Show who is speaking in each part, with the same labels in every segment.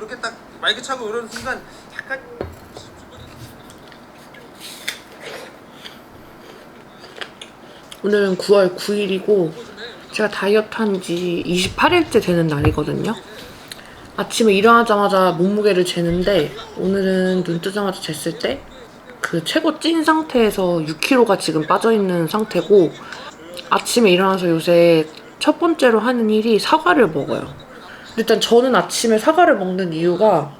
Speaker 1: 이렇게 딱 마이크 차고 이러는 순간 약간
Speaker 2: 오늘은 9월 9일이고 제가 다이어트 한 지 28일째 되는 날이거든요. 아침에 일어나자마자 몸무게를 재는데 오늘은 눈 뜨자마자 쟀을 때 그 최고 찐 상태에서 6kg가 지금 빠져 있는 상태고 아침에 일어나서 요새 첫 번째로 하는 일이 사과를 먹어요. 일단 저는 아침에 사과를 먹는 이유가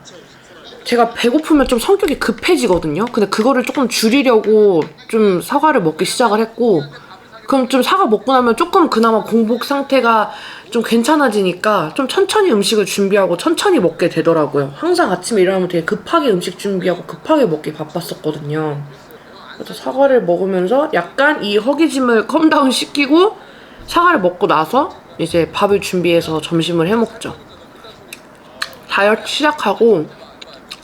Speaker 2: 제가 배고프면 좀 성격이 급해지거든요. 근데 그거를 조금 줄이려고 좀 사과를 먹기 시작을 했고 그럼 좀 사과 먹고 나면 조금 그나마 공복 상태가 좀 괜찮아지니까 좀 천천히 음식을 준비하고 천천히 먹게 되더라고요. 항상 아침에 일어나면 되게 급하게 음식 준비하고 급하게 먹기 바빴었거든요. 그래서 사과를 먹으면서 약간 이 허기짐을 컴다운 시키고 사과를 먹고 나서 이제 밥을 준비해서 점심을 해 먹죠. 다이어트 시작하고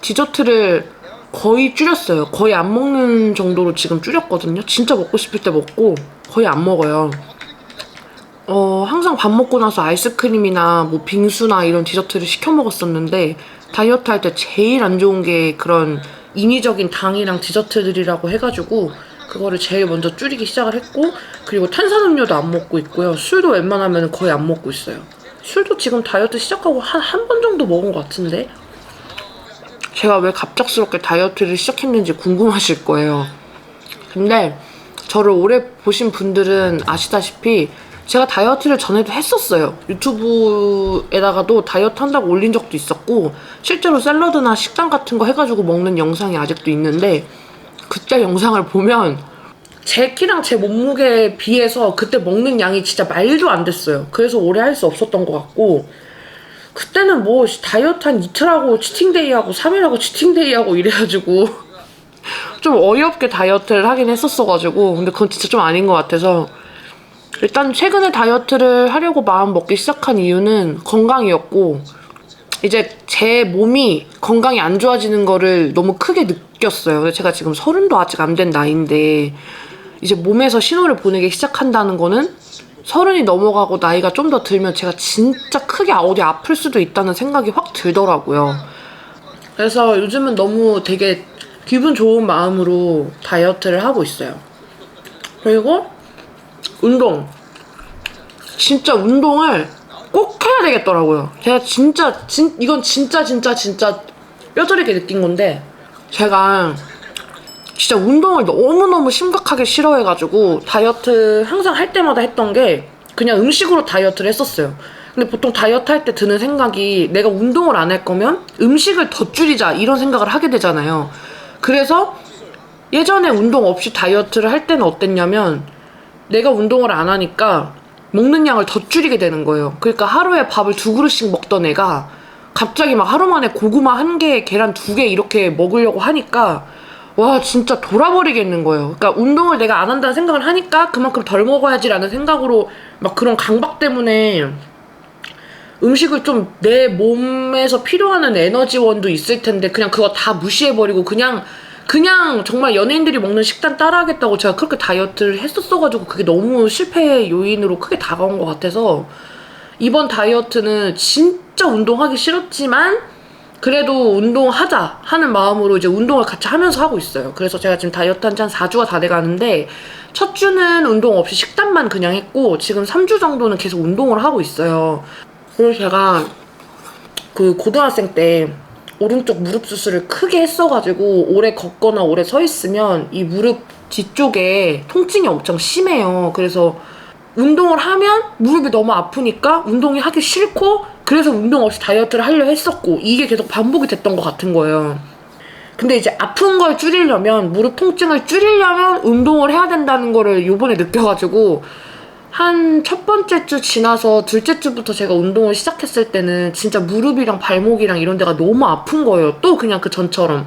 Speaker 2: 디저트를 거의 줄였어요. 거의 안 먹는 정도로 지금 줄였거든요. 진짜 먹고 싶을 때 먹고 거의 안 먹어요. 어, 항상 밥 먹고 나서 아이스크림이나 뭐 빙수나 이런 디저트를 시켜 먹었었는데 다이어트 할 때 제일 안 좋은 게 그런 인위적인 당이랑 디저트들이라고 해가지고 그거를 제일 먼저 줄이기 시작을 했고 그리고 탄산음료도 안 먹고 있고요. 술도 웬만하면 거의 안 먹고 있어요. 술도 지금 다이어트 시작하고 한 한 번 정도 먹은 것 같은데 제가 왜 갑작스럽게 다이어트를 시작했는지 궁금하실 거예요. 근데 저를 오래 보신 분들은 아시다시피 제가 다이어트를 전에도 했었어요. 유튜브에다가도 다이어트 한다고 올린 적도 있었고 실제로 샐러드나 식단 같은 거 해가지고 먹는 영상이 아직도 있는데 그때 영상을 보면 제 키랑 제 몸무게에 비해서 그때 먹는 양이 진짜 말도 안 됐어요. 그래서 오래 할 수 없었던 것 같고 그때는 뭐 다이어트 한 이틀하고 치팅데이하고 3일하고 치팅데이하고 이래가지고 좀 어이없게 다이어트를 하긴 했었어가지고 근데 그건 진짜 좀 아닌 것 같아서 일단 최근에 다이어트를 하려고 마음 먹기 시작한 이유는 건강이었고 이제 제 몸이 건강이 안 좋아지는 거를 너무 크게 느꼈어요. 제가 지금 서른도 아직 안 된 나이인데 이제 몸에서 신호를 보내기 시작한다는 거는 서른이 넘어가고 나이가 좀 더 들면 제가 진짜 크게 어디 아플 수도 있다는 생각이 확 들더라고요. 그래서 요즘은 너무 되게 기분 좋은 마음으로 다이어트를 하고 있어요. 그리고 운동. 진짜 운동을 꼭 해야 되겠더라고요. 제가 진짜, 진, 이건 진짜, 진짜, 진짜 뼈저리게 느낀 건데, 제가 진짜 운동을 너무너무 심각하게 싫어해가지고, 다이어트 항상 할 때마다 했던 게, 그냥 음식으로 다이어트를 했었어요. 근데 보통 다이어트 할 때 드는 생각이, 내가 운동을 안 할 거면 음식을 더 줄이자, 이런 생각을 하게 되잖아요. 그래서 예전에 운동 없이 다이어트를 할 때는 어땠냐면, 내가 운동을 안 하니까 먹는 양을 더 줄이게 되는 거예요. 그러니까 하루에 밥을 두 그릇씩 먹던 애가 갑자기 막 하루 만에 고구마 한 개, 계란 두 개 이렇게 먹으려고 하니까 와 진짜 돌아버리겠는 거예요. 그러니까 운동을 내가 안 한다는 생각을 하니까 그만큼 덜 먹어야지라는 생각으로 막 그런 강박 때문에 음식을 좀 내 몸에서 필요하는 에너지원도 있을 텐데 그냥 그거 다 무시해버리고 그냥 그냥 정말 연예인들이 먹는 식단 따라하겠다고 제가 그렇게 다이어트를 했었어가지고 그게 너무 실패의 요인으로 크게 다가온 것 같아서 이번 다이어트는 진짜 운동하기 싫었지만 그래도 운동하자 하는 마음으로 이제 운동을 같이 하면서 하고 있어요. 그래서 제가 지금 다이어트 한 지 한 4주가 다 돼가는데 첫 주는 운동 없이 식단만 그냥 했고 지금 3주 정도는 계속 운동을 하고 있어요. 그리고 제가 그 고등학생 때 오른쪽 무릎 수술을 크게 했어가지고 오래 걷거나 오래 서 있으면 이 무릎 뒤쪽에 통증이 엄청 심해요. 그래서 운동을 하면 무릎이 너무 아프니까 운동이 하기 싫고 그래서 운동 없이 다이어트를 하려 했었고 이게 계속 반복이 됐던 것 같은 거예요. 근데 이제 아픈 걸 줄이려면 무릎 통증을 줄이려면 운동을 해야 된다는 거를 요번에 느껴가지고 한 첫 번째 주 지나서 둘째 주부터 제가 운동을 시작했을 때는 진짜 무릎이랑 발목이랑 이런 데가 너무 아픈 거예요. 또 그냥 그 전처럼.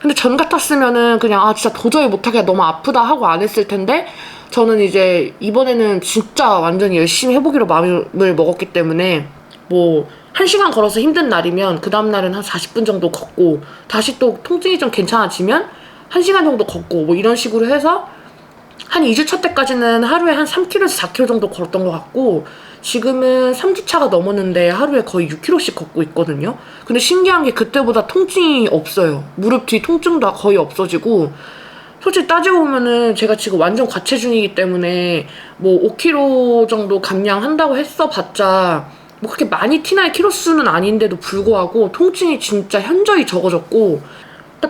Speaker 2: 근데 전 같았으면은 그냥 아 진짜 도저히 못하게 너무 아프다 하고 안 했을 텐데 저는 이제 이번에는 진짜 완전히 열심히 해보기로 마음을 먹었기 때문에 뭐한 시간 걸어서 힘든 날이면 그 다음 날은 한 40분 정도 걷고 다시 또 통증이 좀 괜찮아지면 한 시간 정도 걷고 뭐 이런 식으로 해서 한 2주차 때까지는 하루에 한 3km에서 4km 정도 걸었던 것 같고 지금은 3주차가 넘었는데 하루에 거의 6km씩 걷고 있거든요. 근데 신기한 게 그때보다 통증이 없어요. 무릎 뒤 통증도 거의 없어지고 솔직히 따지고 보면은 제가 지금 완전 과체중이기 때문에 뭐 5kg 정도 감량한다고 했어 봤자 뭐 그렇게 많이 티나의 키로 수는 아닌데도 불구하고 통증이 진짜 현저히 적어졌고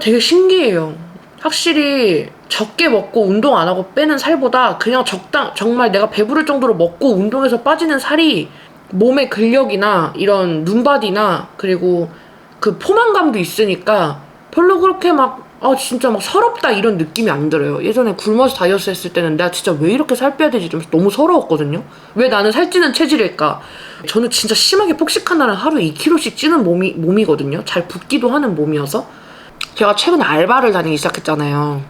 Speaker 2: 되게 신기해요. 확실히 적게 먹고 운동 안 하고 빼는 살보다 그냥 적당 정말 내가 배부를 정도로 먹고 운동해서 빠지는 살이 몸의 근력이나 이런 눈바디나 그리고 그 포만감도 있으니까 별로 그렇게 막 아 진짜 막 서럽다 이런 느낌이 안 들어요. 예전에 굶어서 다이어트 했을 때는 내가 진짜 왜 이렇게 살 빼야 되지 좀 너무 서러웠거든요. 왜 나는 살찌는 체질일까? 저는 진짜 심하게 폭식한 날은 하루에 2kg씩 찌는 몸이 몸이거든요. 잘 붓기도 하는 몸이어서 제가 최근에 알바를 다니기 시작했잖아요.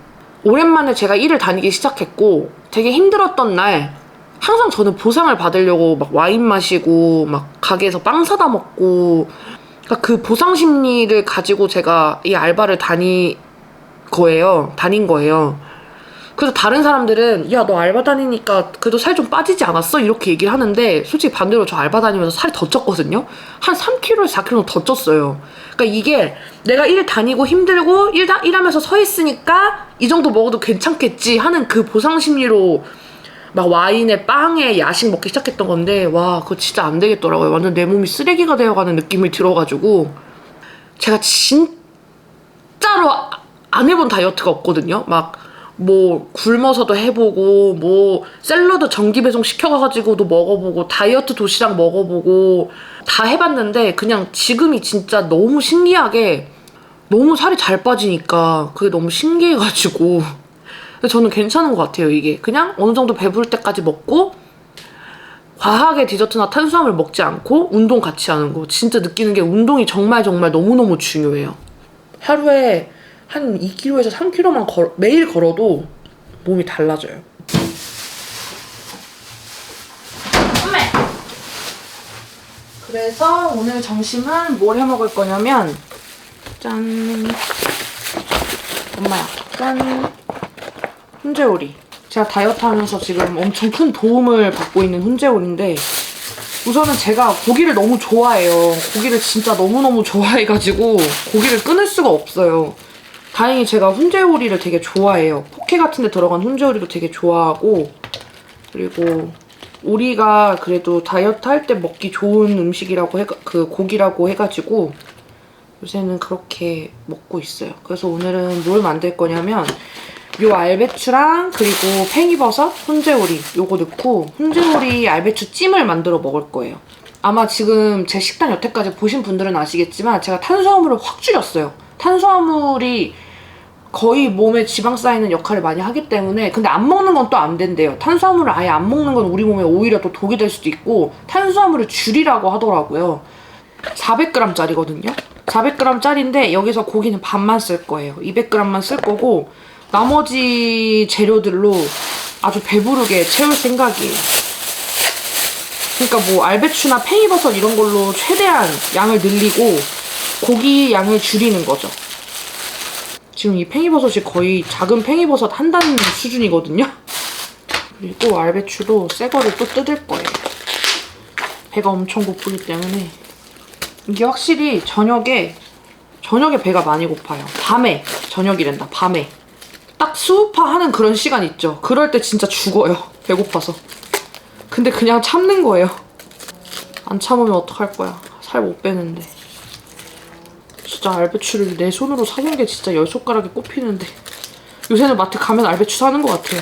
Speaker 2: 오랜만에 제가 일을 다니기 시작했고 되게 힘들었던 날 항상 저는 보상을 받으려고 막 와인 마시고 막 가게에서 빵 사다 먹고 그러니까 그 보상 심리를 가지고 제가 이 알바를 다니 거예요. 다닌 거예요. 그래서 다른 사람들은 야 너 알바 다니니까 그래도 살 좀 빠지지 않았어? 이렇게 얘기를 하는데 솔직히 반대로 저 알바 다니면서 살이 더 쪘거든요. 한 3kg에서 4kg 더 쪘어요. 그러니까 이게 내가 일 다니고 힘들고 일 다, 일하면서 서 있으니까 이 정도 먹어도 괜찮겠지 하는 그 보상 심리로 막 와인에 빵에 야식 먹기 시작했던 건데 와 그거 진짜 안 되겠더라고요. 완전 내 몸이 쓰레기가 되어가는 느낌이 들어가지고 제가 진짜로 아- 안 해본 다이어트가 없거든요. 막 뭐 굶어서도 해보고 뭐 샐러드 정기 배송 시켜가지고도 먹어보고 다이어트 도시락 먹어보고 다 해봤는데 그냥 지금이 진짜 너무 신기하게 너무 살이 잘 빠지니까 그게 너무 신기해가지고. 저는 괜찮은 것 같아요 이게. 그냥 어느 정도 배부를 때까지 먹고 과하게 디저트나 탄수화물 먹지 않고 운동 같이 하는 거. 진짜 느끼는 게 운동이 정말 정말 너무너무 중요해요. 하루에 한 2kg에서 3kg만 걸, 매일 걸어도 몸이 달라져요. 그래서 오늘 점심은 뭘 해 먹을 거냐면 짠. 엄마야 짠 훈제오리. 제가 다이어트 하면서 지금 엄청 큰 도움을 받고 있는 훈제오리인데 우선은 제가 고기를 너무 좋아해요. 고기를 진짜 너무너무 좋아해가지고 고기를 끊을 수가 없어요 다행히 제가 훈제오리를 되게 좋아해요 포케 같은 데 들어간 훈제오리도 되게 좋아하고 그리고 오리가 그래도 다이어트 할 때 먹기 좋은 음식이라고 해, 그 고기라고 해가지고 요새는 그렇게 먹고 있어요. 그래서 오늘은 뭘 만들 거냐면 요 알배추랑 그리고 팽이버섯, 훈제오리 요거 넣고 훈제오리 알배추 찜을 만들어 먹을 거예요. 아마 지금 제 식단 여태까지 보신 분들은 아시겠지만 제가 탄수화물을 확 줄였어요. 탄수화물이 거의 몸에 지방 쌓이는 역할을 많이 하기 때문에 근데 안 먹는 건 또 안 된대요. 탄수화물을 아예 안 먹는 건 우리 몸에 오히려 또 독이 될 수도 있고 탄수화물을 줄이라고 하더라고요. 400g짜리거든요. 400g짜리인데 여기서 고기는 반만 쓸 거예요. 200g만 쓸 거고 나머지 재료들로 아주 배부르게 채울 생각이에요. 그러니까 뭐 알배추나 팽이버섯 이런 걸로 최대한 양을 늘리고 고기 양을 줄이는 거죠. 지금 이 팽이버섯이 거의 작은 팽이버섯 한 단 수준이거든요. 그리고 알배추도 새 거를 또 뜯을 거예요. 배가 엄청 고프기 때문에 이게 확실히 저녁에 저녁에 배가 많이 고파요. 밤에 저녁이란다. 밤에 딱 수우파 하는 그런 시간 있죠. 그럴 때 진짜 죽어요. 배고파서. 근데 그냥 참는 거예요. 안 참으면 어떡할 거야. 살 못 빼는데. 진짜 알배추를 내 손으로 사는 게 진짜 열 손가락에 꼽히는데 요새는 마트 가면 알배추 사는 것 같아요.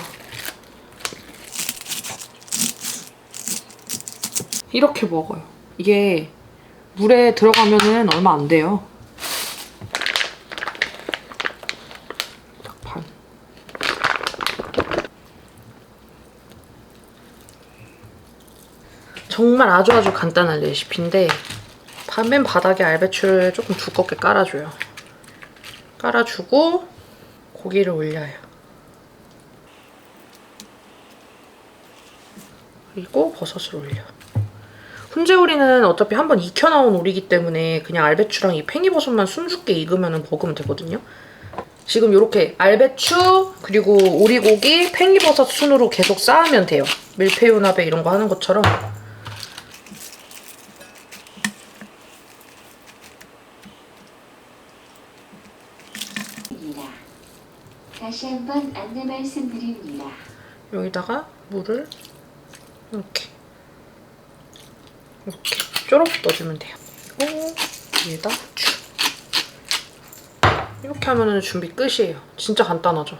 Speaker 2: 이렇게 먹어요. 이게 물에 들어가면은 얼마 안 돼요. 딱 반. 정말 아주 아주 간단한 레시피인데 반면 바닥에 알배추를 조금 두껍게 깔아줘요. 깔아주고 고기를 올려요. 그리고 버섯을 올려. 훈제오리는 어차피 한번 익혀나온 오리기 때문에 그냥 알배추랑 이 팽이버섯만 숨죽게 익으면 먹으면 되거든요. 지금 이렇게 알배추 그리고 오리고기, 팽이버섯 순으로 계속 쌓으면 돼요. 밀푀유나베 이런 거 하는 것처럼.
Speaker 3: 입니다. 다시 한번 안내 말씀드립니다.
Speaker 2: 여기다가 물을 이렇게 이렇게 쪼록 넣어주면 돼요. 그리고 위에다 쭉 이렇게 하면 준비 끝이에요. 진짜 간단하죠.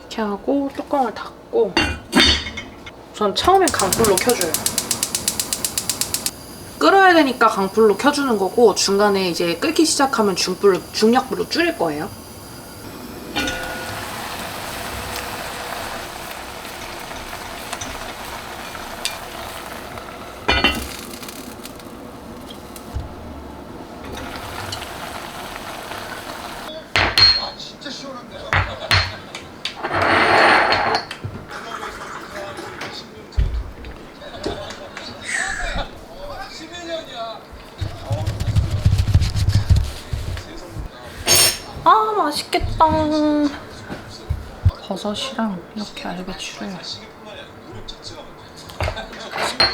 Speaker 2: 이렇게 하고 뚜껑을 닫고 우선 처음엔 강불로 켜줘요. 끓어야 되니까 강불로 켜주는 거고 중간에 이제 끓기 시작하면 중불, 중약불로 줄일 거예요. 아 버섯이랑 이렇게 알배추를.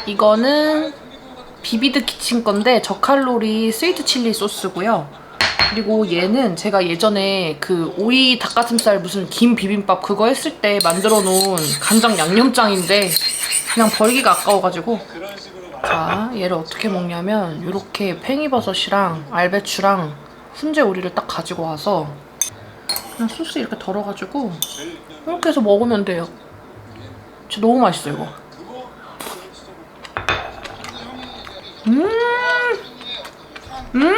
Speaker 2: 이거는 비비드 키친 건데 저칼로리 스위트 칠리 소스고요. 그리고 얘는 제가 예전에 그 오이 닭가슴살 무슨 김 비빔밥 그거 했을 때 만들어 놓은 간장 양념장인데 그냥 버리기가 아까워가지고 자 얘를 어떻게 먹냐면 이렇게 팽이버섯이랑 알배추랑 훈제 오리를 딱 가지고 와서 그냥 소스 이렇게 덜어가지고 이렇게 해서 먹으면 돼요. 진짜 너무 맛있어 이거. 음, 음,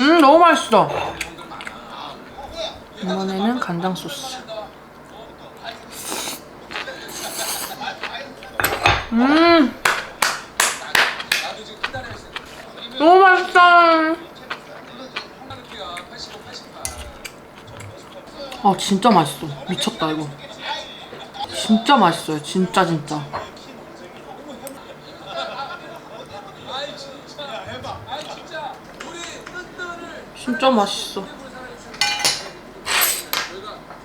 Speaker 2: 음 너무 맛있어. 이번에는 간장 소스. 음, 너무 맛있어. 아 진짜 맛있어. 미쳤다 이거. 진짜 맛있어요. 진짜 진짜. 진짜 맛있어.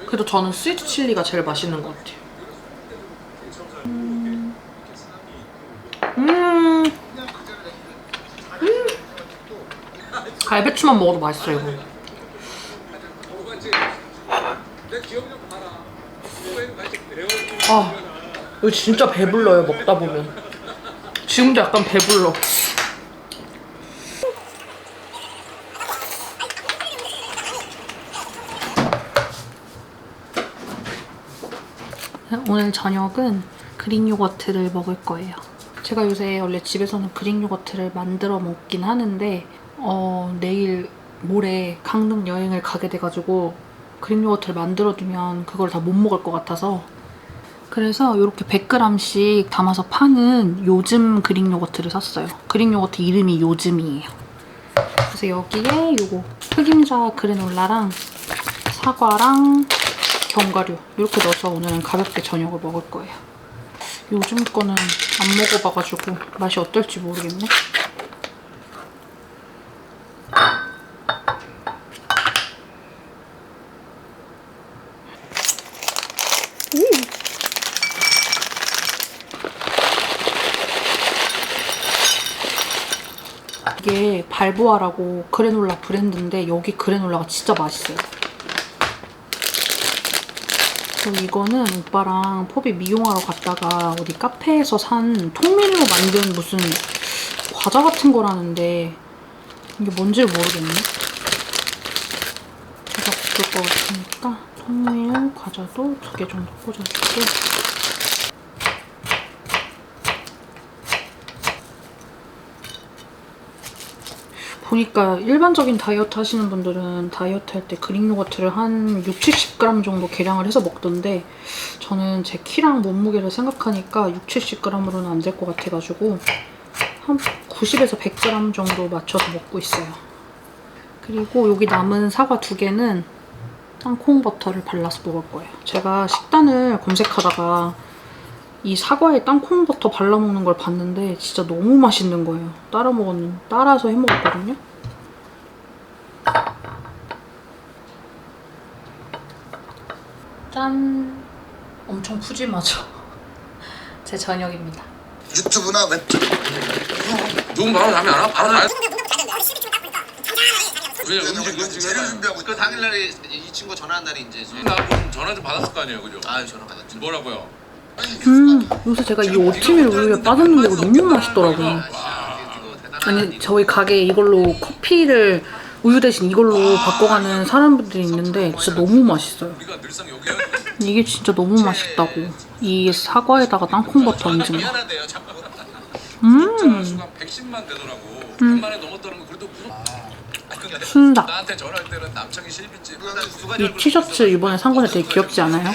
Speaker 2: 그래도 저는 스위트 칠리가 제일 맛있는 것 같아요. 음, 음. 음. 갈배추만 먹어도 맛있어 이거 아, 이거 진짜 배불러요, 먹다 보면. 지금도 약간 배불러. 오늘 저녁은 그릭 요거트를 먹을 거예요. 제가 요새 원래 집에서는 그릭 요거트를 만들어 먹긴 하는데 어, 내일 모레 강릉 여행을 가게 돼가지고 그릭 요거트를 만들어두면 그걸 다 못 먹을 것 같아서 그래서 이렇게 100g씩 담아서 파는 요즘 그릭 요거트를 샀어요. 그릭 요거트 이름이 요즘이에요. 그래서 여기에 요거 흑임자 그래놀라랑 사과랑 견과류 이렇게 넣어서 오늘은 가볍게 저녁을 먹을 거예요. 요즘 거는 안 먹어봐가지고 맛이 어떨지 모르겠네. 이게 발보아라고 그래놀라 브랜드인데 여기 그래놀라가 진짜 맛있어요. 그리고 이거는 오빠랑 포비 미용하러 갔다가 어디 카페에서 산 통밀로 만든 무슨 과자 같은 거라는데 이게 뭔지 모르겠네. 제가 굽을 것 같으니까 통밀 과자도 두 개 정도 꽂아줄게. 보니까 일반적인 다이어트 하시는 분들은 다이어트 할 때 그릭 요거트를 한 6, 70g 정도 계량을 해서 먹던데 저는 제 키랑 몸무게를 생각하니까 6, 70g으로는 안 될 것 같아가지고 한 90에서 100g 정도 맞춰서 먹고 있어요. 그리고 여기 남은 사과 두 개는 땅콩 버터를 발라서 먹을 거예요. 제가 식단을 검색하다가
Speaker 4: 이 사과에 땅콩 버터 발라 먹는 걸 봤는데 진짜 너무 맛있는 거예요. 따라 먹었는 따라서 해 먹었거든요. 짠. 엄청 푸짐하죠. 제 저녁입니다.
Speaker 5: 유튜브나 웹툰
Speaker 1: 너무 안 와? 바로 자. 그냥 음식
Speaker 5: 재료 준비하고
Speaker 1: 그 당일날에 이 친구 전화한 날이 이제 저-
Speaker 6: 나 전화 좀 받았을 거 아니에요, 그죠?
Speaker 1: 아유 전화 받았지.
Speaker 6: 뭐라고요?
Speaker 4: 음, 요새 제가 이 오트밀 우유에 빠졌는데 이거 너무 맛있더라고요.
Speaker 1: 아,
Speaker 4: 아니 저희 가게에 이걸로 커피를 우유 대신 이걸로 바꿔가는 사람들이 있는데 진짜 너무 맛있어요. 이게 진짜 너무 맛있다고. 이 사과에다가 땅콩 버터 얹은 거. 음,
Speaker 6: 수가 110만 되더라고. 100만에 넘었다는 거 그래도 무슨 아, 그러니까
Speaker 4: 순다.
Speaker 6: 이
Speaker 4: 티셔츠 이번에 산 건데 되게 귀엽지 않아요?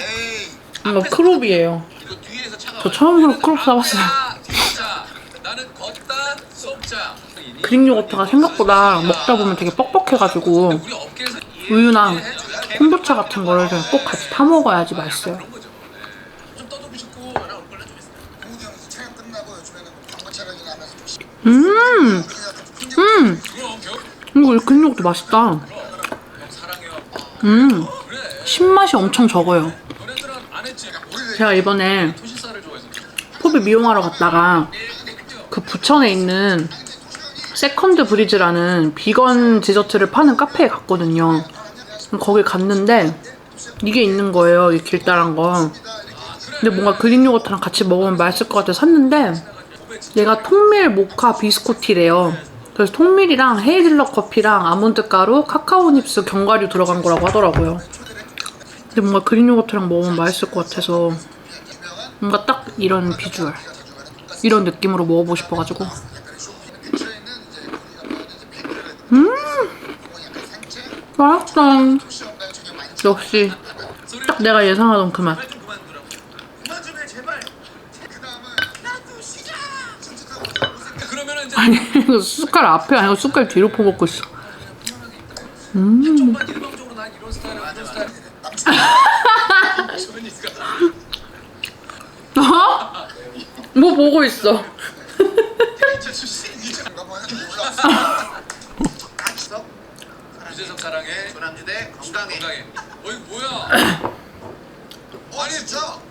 Speaker 4: 이거 크롭이에요.
Speaker 1: 이거 뒤에서 차가
Speaker 4: 저 처음으로 크롭 사봤어요.
Speaker 6: 진짜 나는 걷다 쏙자.
Speaker 4: 그릭 요거트가 생각보다 먹다 보면 되게 뻑뻑해가지고
Speaker 6: 우리 업계에서
Speaker 4: 우유랑 콤부차 같은 거를 꼭 같이 타 먹어야지 맛있어요.
Speaker 6: 그런 거죠. 네. 좀 떠들고 싶고
Speaker 5: 동훈이 형 촬영 끝나고 요즘에는 광고 촬영이나 하면서 좀 시-
Speaker 4: 음, 음,
Speaker 6: 그럼 겨울
Speaker 4: 이거 그릭 요거트 맛있다.
Speaker 6: 형 사랑해요.
Speaker 4: 음. 신맛이 엄청 적어요. 제가 이번에. 포비 미용하러 갔다가 그 부천에 있는 세컨드 브리즈라는 비건 디저트를 파는 카페에 갔거든요. 거기 갔는데 이게 있는 거예요. 이 길다란 거. 근데 뭔가 그린 요거트랑 같이 먹으면 맛있을 것 같아서 샀는데 얘가 통밀 모카 비스코티래요. 그래서 통밀이랑 헤이즐넛 커피랑 아몬드 가루, 카카오 닙스, 견과류 들어간 거라고 하더라고요. 근데 뭔가 그린 요거트랑 먹으면 맛있을 것 같아서 뭔가 딱 이런 비주얼 이런 느낌으로 먹어보고 싶어가지고. 음! 맛있다. 역시 딱 내가 예상하던 그 맛. 아니 이거 숟갈 앞에 아니고 숟갈 뒤로 퍼먹고 있어. 음
Speaker 6: 정말 일방적으로 난 이런 스타일은 이런 스타일. 그러니까
Speaker 4: 어? 뭐 보고 있어
Speaker 6: 유재석 사랑해.
Speaker 1: 조남지대 건강해.
Speaker 6: 건강해. 어이 뭐야?
Speaker 5: 어 진짜? 어?
Speaker 6: 야, 너